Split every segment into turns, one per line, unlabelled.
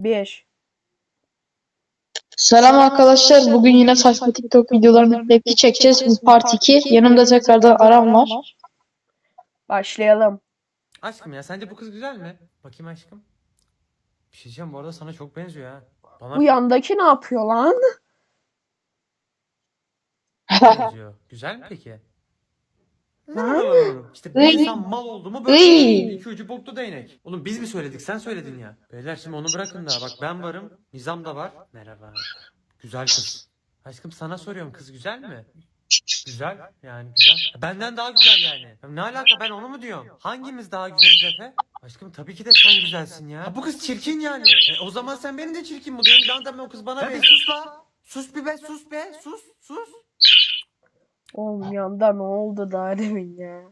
Bir.
Selam arkadaşlar. Bugün yine saçma TikTok videolarına tepki çekeceğiz. Bu part 2. Yanımda tekrardan Aram var.
Başlayalım.
Aşkım ya sence bu kız güzel mi? Bakayım aşkım. Bir şey diyeceğim bu arada sana çok benziyor ha. Bana
Bu yandaki ne yapıyor lan?
benziyor. Güzel mi peki? İşte bir
Iy.
insan mal oldu mu böyle
Iy.
iki ucu boklu değnek. Oğlum biz mi söyledik sen söyledin ya. Beyler şimdi onu bırakın da bak ben varım. Nizam da var. Merhaba. Güzel kız. Aşkım sana soruyorum kız güzel mi? Güzel yani güzel. Benden daha güzel yani. Ya Ne alaka ben onu mu diyorum? Hangimiz daha güzeliz Efe? Aşkım tabii ki de sen güzelsin ya. Ha, bu kız çirkin yani. E, o zaman sen beni de çirkin buluyorsun. Ben de o kız bana benziyor. sus la. Sus bir be sus be sus sus.
Oğlum yanda ne oldu daha demin ya?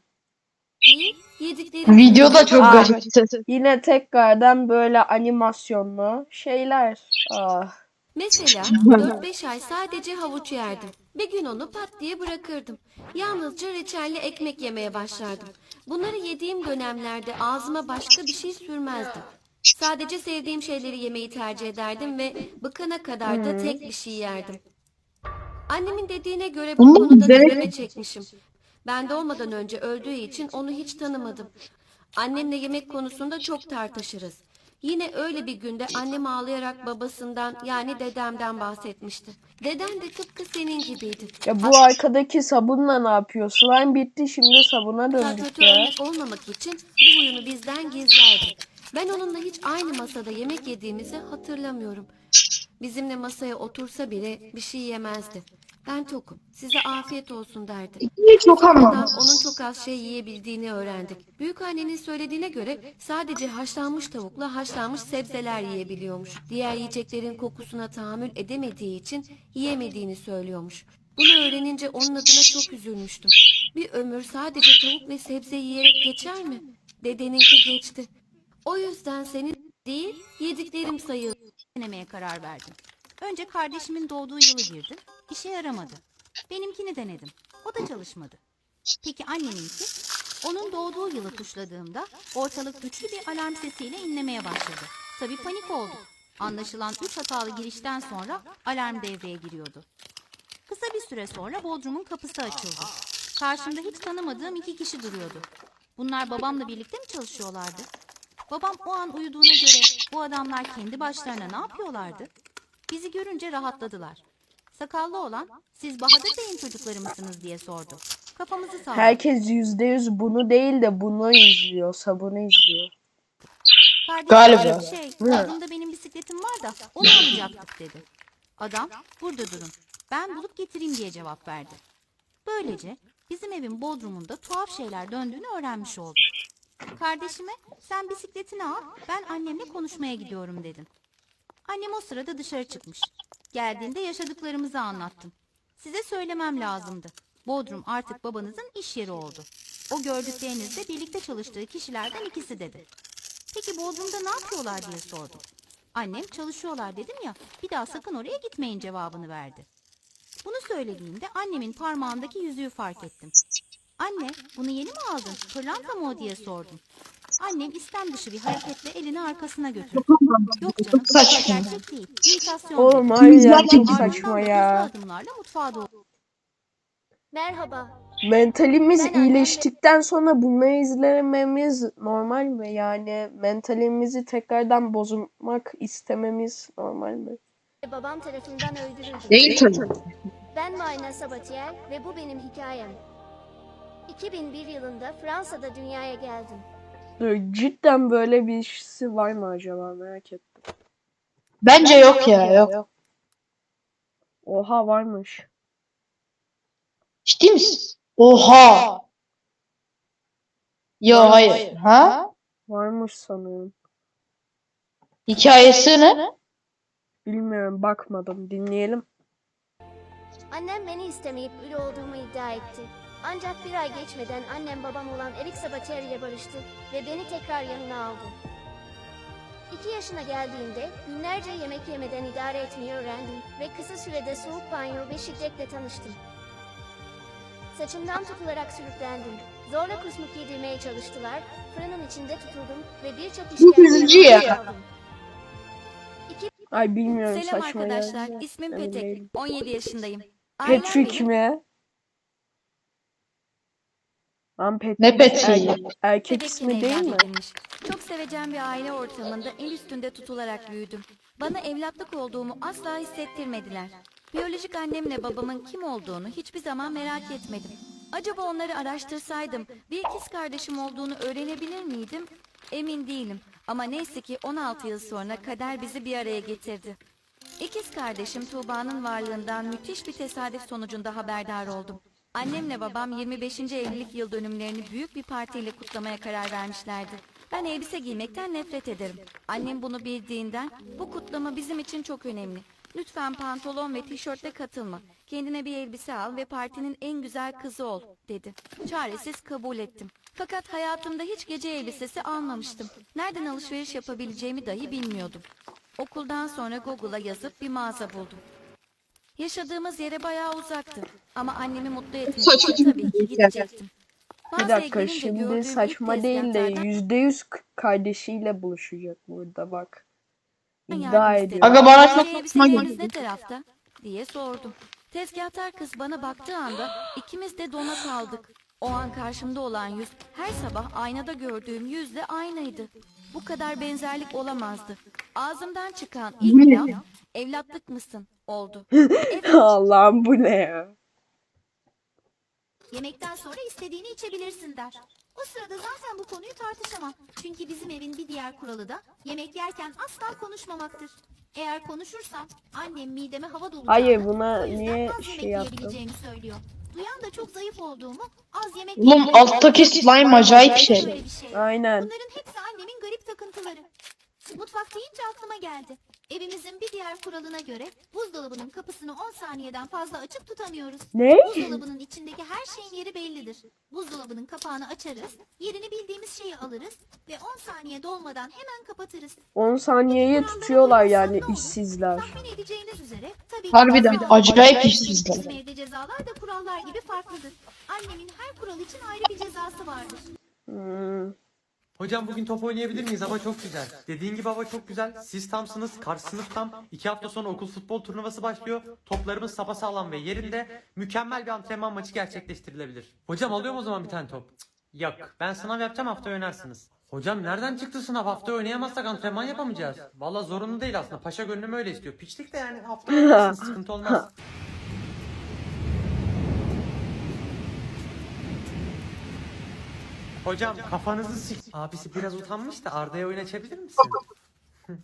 İyi, yediklerim
Video da çok
Aa.
garipti.
Yine tekrardan böyle animasyonlu şeyler. Ah.
Mesela 4-5 ay sadece havuç yerdim. Bir gün onu pat diye bırakırdım. Yalnızca reçelli ekmek yemeye başlardım. Bunları yediğim dönemlerde ağzıma başka bir şey sürmezdim. Sadece sevdiğim şeyleri yemeyi tercih ederdim ve bıkana kadar da tek bir şey yerdim. Annemin dediğine göre bu
Bunu
konuda deneme çekmişim. Ben doğmadan önce öldüğü için onu hiç tanımadım. Annemle yemek konusunda çok tartışırız. Yine öyle bir günde annem ağlayarak babasından yani dedemden bahsetmişti. Deden de tıpkı senin gibiydi.
Ya bu arkadaki sabunla ne yapıyor? Slime bitti şimdi sabuna döndük
kötü
ya.
örnek olmamak için bu huyunu bizden gizlerdi. Ben onunla hiç aynı masada yemek yediğimizi hatırlamıyorum. Bizimle masaya otursa bile bir şey yemezdi. Ben tokum. Size afiyet olsun derdi.
Çok
Sonradan
ama.
onun çok az şey yiyebildiğini öğrendik. Büyükannenin söylediğine göre sadece haşlanmış tavukla haşlanmış sebzeler yiyebiliyormuş. Diğer yiyeceklerin kokusuna tahammül edemediği için yiyemediğini söylüyormuş. Bunu öğrenince onun adına çok üzülmüştüm. Bir ömür sadece tavuk ve sebze yiyerek geçer mi? Dedeninki geçti. O yüzden senin değil yediklerim sayılır.
denemeye karar verdim. Önce kardeşimin doğduğu yılı girdim. İşe yaramadı. Benimkini denedim. O da çalışmadı. Peki anneminki? Onun doğduğu yılı tuşladığımda ortalık güçlü bir alarm sesiyle inlemeye başladı. Tabii panik olduk. Anlaşılan üç hatalı girişten sonra alarm devreye giriyordu. Kısa bir süre sonra Bodrum'un kapısı açıldı. Karşımda hiç tanımadığım iki kişi duruyordu. Bunlar babamla birlikte mi çalışıyorlardı? Babam o an uyuduğuna göre bu adamlar kendi başlarına ne yapıyorlardı? Bizi görünce rahatladılar. Sakallı olan siz Bahadır Bey'in çocukları mısınız diye sordu. Kafamızı salladık.
Herkes yüzde yüz bunu değil de bunu izliyor. Sabunu izliyor.
Kardeşim,
Galiba.
Şey, aklımda benim bisikletim var da onu alacaktık dedi. Adam burada durun ben bulup getireyim diye cevap verdi. Böylece bizim evin bodrumunda tuhaf şeyler döndüğünü öğrenmiş olduk. Kardeşime sen bisikletini al ben annemle konuşmaya gidiyorum dedim. Annem o sırada dışarı çıkmış. Geldiğinde yaşadıklarımızı anlattım. Size söylemem lazımdı. Bodrum artık babanızın iş yeri oldu. O gördüklerinizde birlikte çalıştığı kişilerden ikisi dedi. Peki Bodrum'da ne yapıyorlar diye sordum. Annem çalışıyorlar dedim ya bir daha sakın oraya gitmeyin cevabını verdi. Bunu söylediğimde annemin parmağındaki yüzüğü fark ettim. Anne bunu yeni mi aldın? Pırlanta mı o diye sordum. Annem istem dışı bir hareketle elini arkasına götürdü. Yok canım
Saçma.
gerçek değil. İmitasyon.
Oğlum harbiden
Güzel
çok saçma ya.
adımlarla mutfağa doğru
Merhaba.
Mentalimiz
Ben annemle-
iyileştikten sonra bunları izlememiz normal mi? Yani mentalimizi tekrardan bozmak istememiz normal mi?
Babam tarafından öldürüldü.
Değil tabii.
Ben Mayna Sabatier ve bu benim hikayem. 2001 yılında Fransa'da dünyaya geldim.
Cidden böyle bir işsi var mı acaba merak ettim.
Bence yok ya yok.
Oha varmış.
Ciddi misin? Oha. Yo hayır. Ha?
Varmış sanırım.
Hikayesi ne?
Bilmiyorum bakmadım. Dinleyelim.
Annem beni istemeyip ül olduğumu iddia etti. Ancak bir ay geçmeden annem babam olan Eric Sabatier ile barıştı ve beni tekrar yanına aldı. İki yaşına geldiğimde günlerce yemek yemeden idare etmeyi öğrendim ve kısa sürede soğuk banyo ve şiddetle tanıştım. Saçımdan tutularak sürüklendim. Zorla kusmuk yedirmeye çalıştılar, fırının içinde tutuldum ve birçok işkence
ya.
aldım.
Ay bilmiyorum
Selam
saçma
arkadaşlar.
geldi.
İsmim
değilim.
17 yaşındayım.
Patrick mi? Lan Patrick
Ne Patrick'i?
erkek, erkek
Bebek
ismi değil mi?
evlendirilmiş. Çok sevecen bir aile ortamında el üstünde tutularak büyüdüm. Bana evlatlık olduğumu asla hissettirmediler. Biyolojik annemle babamın kim olduğunu hiçbir zaman merak etmedim. Acaba onları araştırsaydım bir ikiz kardeşim olduğunu öğrenebilir miydim? Emin değilim. Ama neyse ki 16 yıl sonra kader bizi bir araya getirdi. İkiz kardeşim Tuğba'nın varlığından müthiş bir tesadüf sonucunda haberdar oldum. Annemle babam 25. evlilik yıl dönümlerini büyük bir partiyle kutlamaya karar vermişlerdi. Ben elbise giymekten nefret ederim. Annem bunu bildiğinden bu kutlama bizim için çok önemli. Lütfen pantolon ve tişörtle katılma. Kendine bir elbise al ve partinin en güzel kızı ol dedi. Çaresiz kabul ettim. Fakat hayatımda hiç gece elbisesi almamıştım. Nereden alışveriş yapabileceğimi dahi bilmiyordum. Okuldan sonra Google'a yazıp bir mağaza buldum. Yaşadığımız yere bayağı uzaktı. Ama annemi mutlu etmek için tabii ki
bir
gidecektim.
Bir
Mağazaya
dakika
girince gördüğüm
şimdi
ilk
saçma değil de
tezgahlardan
yüzde yüz kardeşiyle buluşacak burada bak.
yardım
İddia
istedim.
ediyor.
Aga bana
"Şu
çok saçma
elbiseleriniz
geldi.
ne tarafta? diye sordum. Tezgahtar kız bana baktığı anda ikimiz de dona kaldık. O an karşımda olan yüz her sabah aynada gördüğüm yüzle aynıydı. Bu kadar benzerlik olamazdı. Ağzımdan çıkan ilk laf evlatlık mısın oldu. Evet
Allah'ım bu ne ya?
Yemekten sonra istediğini içebilirsin der. O sırada zaten bu konuyu tartışamam. Çünkü bizim evin bir diğer kuralı da yemek yerken asla konuşmamaktır. Eğer konuşursam annem mideme hava dolacağını,
Hayır, buna
o yüzden
niye
az yemek
şey yaptın?
yiyebileceğimi söylüyor. Duyan da çok zayıf olduğumu, az yemek
Oğlum
yiyebileceğimi
alttaki slime acayip
Böyle
şey.
bir şey.
Aynen.
Bunların hepsi annemin garip takıntıları. Mutfak deyince aklıma geldi. Evimizin bir diğer kuralına göre buzdolabının kapısını 10 saniyeden fazla açıp tutamıyoruz.
Ne?
Buzdolabının içindeki her şeyin yeri bellidir. Buzdolabının kapağını açarız, yerini bildiğimiz şeyi alırız ve 10 saniye dolmadan hemen kapatırız.
10 saniyeye tutuyorlar yani işsizler.
Tahmin edeceğiniz üzere tabii
Harbiden
cezalar-
acayip işsizler.
Bizim evde cezalar da kurallar gibi farklıdır. Annemin her kural için ayrı bir cezası vardır.
Hmm.
Hocam bugün top oynayabilir miyiz? Hava çok güzel. Dediğin gibi hava çok güzel. Siz tamsınız. Karşı sınıf tam. İki hafta sonra okul futbol turnuvası başlıyor. Toplarımız sapasağlam ve yerinde. Mükemmel bir antrenman maçı gerçekleştirilebilir. Hocam alıyorum o zaman bir tane top. Cık, Yok. Ben sınav yapacağım hafta oynarsınız. Hocam nereden çıktı sınav? Hafta oynayamazsak antrenman yapamayacağız. Valla zorunlu değil aslında. Paşa gönlüm öyle istiyor. Piçlik de yani hafta oynarsınız. Sıkıntı olmaz. Hocam kafanızı sik... Abisi biraz utanmış da Arda'ya oyun açabilir misin?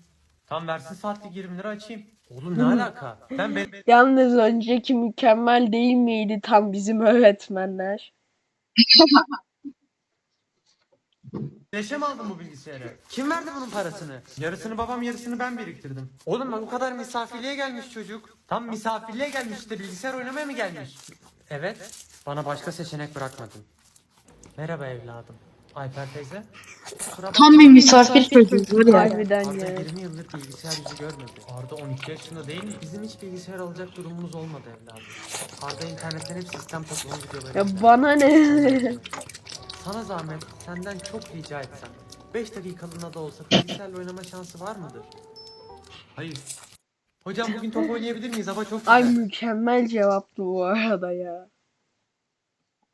Tam versin saatlik 20 lira açayım. Oğlum ne alaka? Ben be
Yalnız önceki mükemmel değil miydi tam bizim öğretmenler?
Leşe mi aldın bu bilgisayarı? Kim verdi bunun parasını? Yarısını babam yarısını ben biriktirdim. Oğlum bak o kadar misafirliğe gelmiş çocuk. Tam misafirliğe gelmiş işte bilgisayar oynamaya mı gelmiş? Evet. Bana başka seçenek bırakmadın. Merhaba evladım. Ayper teyze. Kusura
Tam bir misafir çocuğu var ya.
Harbiden
Arda
ya.
20 yıldır bilgisayar yüzü görmedi. Arda 12 yaşında değil mi? Bizim hiç bilgisayar alacak durumumuz olmadı evladım. Arda internetten hep sistem toplama videoları
Ya
izler.
bana ne?
Sana zahmet senden çok rica etsem 5 dakikalığına da olsa bilgisayarla oynama şansı var mıdır? Hayır. Hocam bugün top oynayabilir miyiz? Hava çok güzel.
Ay mükemmel cevaptı bu arada ya.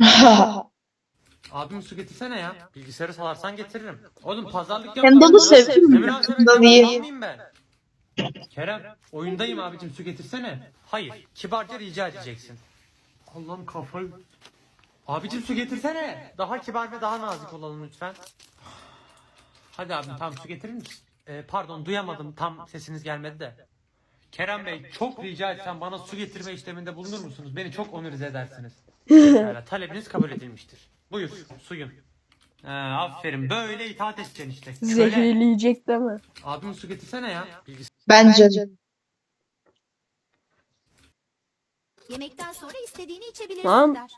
Abim su getirsene ya. Bilgisayarı salarsan getiririm. Oğlum pazarlık yok.
Kendall'ı
lan.
sevdim
Ne
mi?
ne
iyi.
Kerem oyundayım abicim su getirsene. Hayır kibarca rica edeceksin. Allah'ım kafayı. Abicim su getirsene. Daha kibar ve daha nazik olalım lütfen. Hadi abim tamam su getirir misin? Ee, pardon duyamadım tam sesiniz gelmedi de. Kerem Bey çok rica etsem bana su getirme işleminde bulunur musunuz? Beni çok onurize edersiniz. Talebiniz kabul edilmiştir. Buyur suyun. Ee, aferin böyle itaat edeceksin işte.
Zehirleyecek değil mi?
Abim su getirsene ya. Bilgisayar.
Bence.
Yemekten sonra istediğini içebilirsin
Tamam.
der.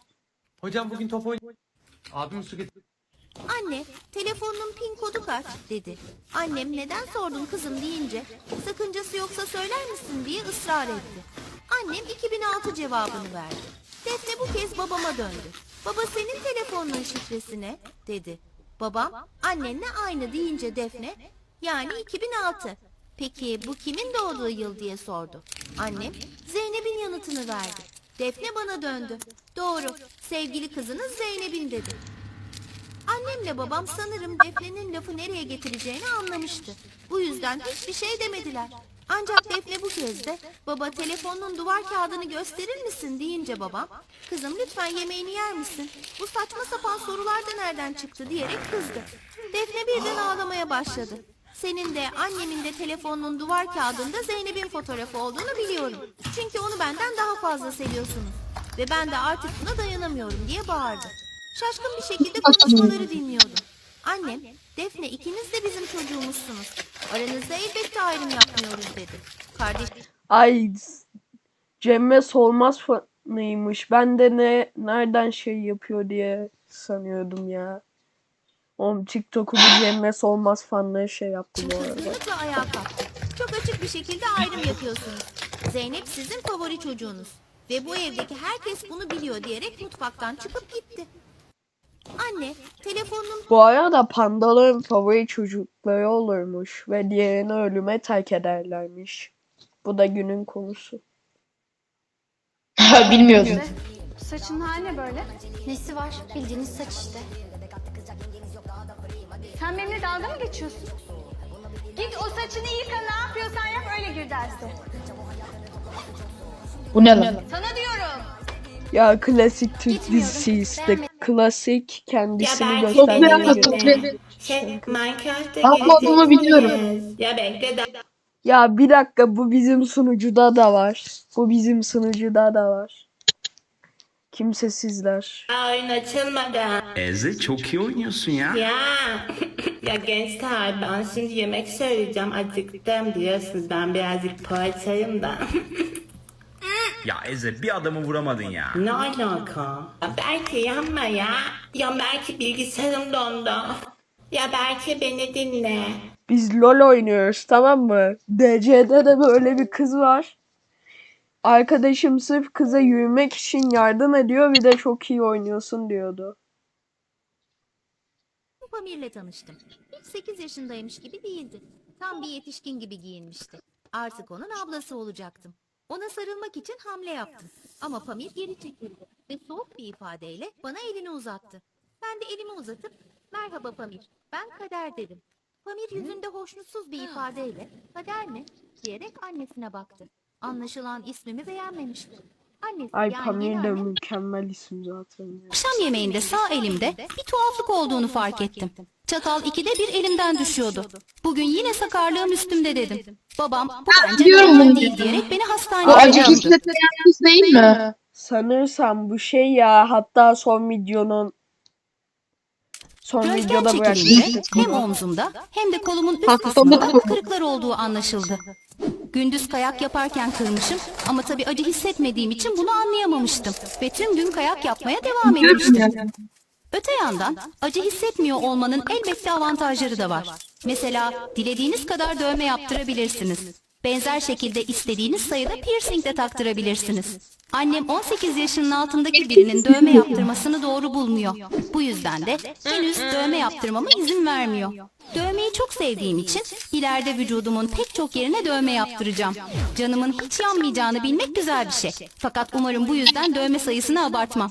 Hocam bugün top oyn... Abim su getir.
Anne, telefonunun pin kodu kaç dedi. Annem neden sordun kızım deyince sakıncası yoksa söyler misin diye ısrar etti. Annem 2006 cevabını verdi. Defne bu kez babama döndü. Baba senin telefonun şifresi ne? dedi. Babam annenle aynı deyince Defne yani 2006. Peki bu kimin doğduğu yıl diye sordu. Annem Zeynep'in yanıtını verdi. Defne bana döndü. Doğru, sevgili kızınız Zeynep'in dedi. Annemle babam sanırım Defne'nin lafı nereye getireceğini anlamıştı. Bu yüzden hiçbir şey demediler. Ancak Defne bu kez de baba telefonun duvar kağıdını gösterir misin deyince babam kızım lütfen yemeğini yer misin? Bu saçma sapan sorular da nereden çıktı diyerek kızdı. Defne birden ağlamaya başladı. Senin de annemin de telefonun duvar kağıdında Zeynep'in fotoğrafı olduğunu biliyorum. Çünkü onu benden daha fazla seviyorsunuz. Ve ben de artık buna dayanamıyorum diye bağırdı. Şaşkın bir şekilde konuşmaları dinliyordum. Annem, Defne ikiniz de bizim çocuğumuzsunuz. Aranızda elbette ayrım yapmıyoruz dedi. Kardeş
Ay Cemme Solmaz fanıymış. Ben de ne nereden şey yapıyor diye sanıyordum ya. Oğlum TikTok'u bir Cemme Solmaz fanları şey yaptı bu arada.
kızgınlıkla ayağa kalktı. Çok açık bir şekilde ayrım yapıyorsunuz. Zeynep sizin favori çocuğunuz. Ve bu evdeki herkes bunu biliyor diyerek mutfaktan çıkıp gitti. Anne, telefonun
Bu arada pandaların favori çocukları olurmuş ve diğerini ölüme terk ederlermiş. Bu da günün konusu.
Bilmiyordum.
Saçın hali ne böyle?
Nesi var? Bildiğiniz saç işte.
Sen benimle dalga mı geçiyorsun? Git o saçını yıka ne yapıyorsan yap öyle gir derse.
Bu ne lan?
Sana diyorum.
Ya klasik Türk
Gitmiyorum.
dizisi işte. Klasik kendisini
Ya ben-
göstermeye
Toplayan
çalışıyor.
toplayan.
Şey, Minecraft'ta
adamı biliyorum.
Ya bekle da
Ya bir dakika bu bizim sunucuda da var. Bu bizim sunucuda da var. Kimsesizler.
oyun açılmadı.
Eze çok iyi oynuyorsun ya.
Ya. ya gençler ben şimdi yemek söyleyeceğim. Acıktım biliyorsunuz ben birazcık poğaçayım da.
Ya Eze bir adamı vuramadın ya.
ne alaka? Ya belki yanma ya. Ya belki bilgisayarım dondu. Ya belki beni dinle.
Biz LoL oynuyoruz tamam mı? DC'de de böyle bir kız var. Arkadaşım sırf kıza yürümek için yardım ediyor bir de çok iyi oynuyorsun diyordu.
Pamir'le tanıştım. Hiç 8 yaşındaymış gibi değildi. Tam bir yetişkin gibi giyinmişti. Artık onun ablası olacaktım. Ona sarılmak için hamle yaptım. Ama Pamir geri çekildi ve soğuk bir ifadeyle bana elini uzattı. Ben de elimi uzatıp merhaba Pamir ben Kader dedim. Pamir yüzünde hoşnutsuz bir ifadeyle Kader mi diyerek annesine baktı. Anlaşılan ismimi beğenmemişti. Annesi
Ay
yani
Pamir de mükemmel isim zaten. ya.
Akşam yemeğinde sağ elimde bir tuhaflık olduğunu fark ettim. Çatal ikide bir elimden düşüyordu. Bugün yine sakarlığım üstümde dedim. Babam bu bence
biliyorum
normal
bunu.
değil diyerek beni
Bu
hastaneye
acı
götürdü.
kız değil mi?
Sanırsam bu şey ya hatta son videonun son
Röntgen
videoda
çekiminde
bırakmıştık.
hem omzumda hem de kolumun üst
Hastalık
kısmında
bu.
kırıklar olduğu anlaşıldı. Gündüz kayak yaparken kırmışım ama tabii acı hissetmediğim için bunu anlayamamıştım. Ve tüm gün kayak yapmaya devam etmiştim. Öte yandan acı hissetmiyor olmanın elbette avantajları da var. Mesela dilediğiniz kadar dövme yaptırabilirsiniz. Benzer şekilde istediğiniz sayıda piercing de taktırabilirsiniz. Annem 18 yaşının altındaki birinin dövme yaptırmasını doğru bulmuyor. Bu yüzden de henüz dövme yaptırmama izin vermiyor. Dövmeyi çok sevdiğim için ileride vücudumun pek çok yerine dövme yaptıracağım. Canımın hiç yanmayacağını bilmek güzel bir şey. Fakat umarım bu yüzden dövme sayısını abartmam.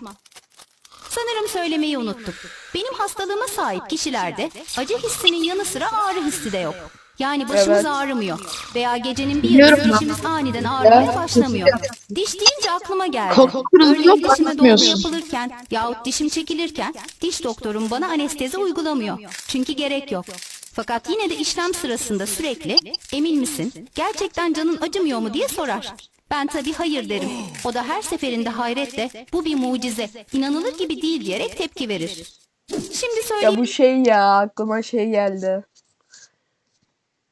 Sanırım söylemeyi unuttum. Benim hastalığıma sahip kişilerde acı hissinin yanı sıra ağrı hissi de yok. Yani başımız
Evet.
ağrımıyor veya gecenin bir
Biliyorum
yarısı
ben.
dişimiz aniden ağrımaya başlamıyor. Diş deyince aklıma geldi.
Kırılıyor,
Örneğin dişime dolgu
bakmıyorsun.
yapılırken yahut dişim çekilirken diş doktorum bana anestezi uygulamıyor. Çünkü gerek yok. Fakat yine de işlem sırasında sürekli emin misin gerçekten canın acımıyor mu diye sorar. Ben tabii hayır derim. O da her seferinde hayretle bu bir mucize, inanılır gibi değil diyerek tepki verir. Şimdi
Ya
söyleyeyim
bu şey ya aklıma şey geldi.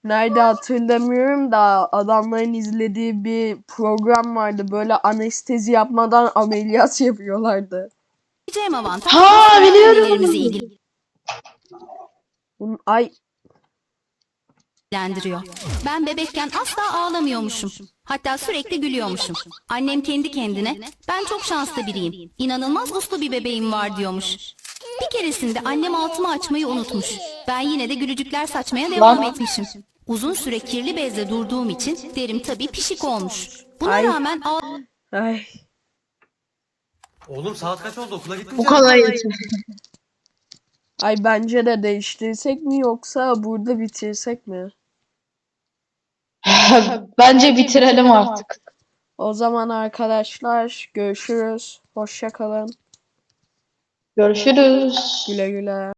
Nerede hatırlamıyorum da adamların izlediği bir program vardı. Böyle anestezi yapmadan ameliyat yapıyorlardı.
avantaj
Ha, biliyorum.
Bunun, ay
ilgilendiriyor. Ben bebekken asla ağlamıyormuşum. Hatta sürekli gülüyormuşum. Annem kendi kendine ben çok şanslı biriyim. İnanılmaz uslu bir bebeğim var diyormuş. Bir keresinde annem altımı açmayı unutmuş. Ben yine de gülücükler saçmaya devam etmişim. Uzun süre kirli bezle durduğum için derim tabii pişik olmuş. Buna
Ay.
rağmen
Ay.
Oğlum saat kaç oldu okula gitmeyecek
Bu
misin?
kadar yeter.
Ay bence de değiştirsek mi yoksa burada bitirsek mi?
Bence bitirelim artık.
O zaman arkadaşlar görüşürüz. Hoşça kalın.
Görüşürüz.
Güle güle.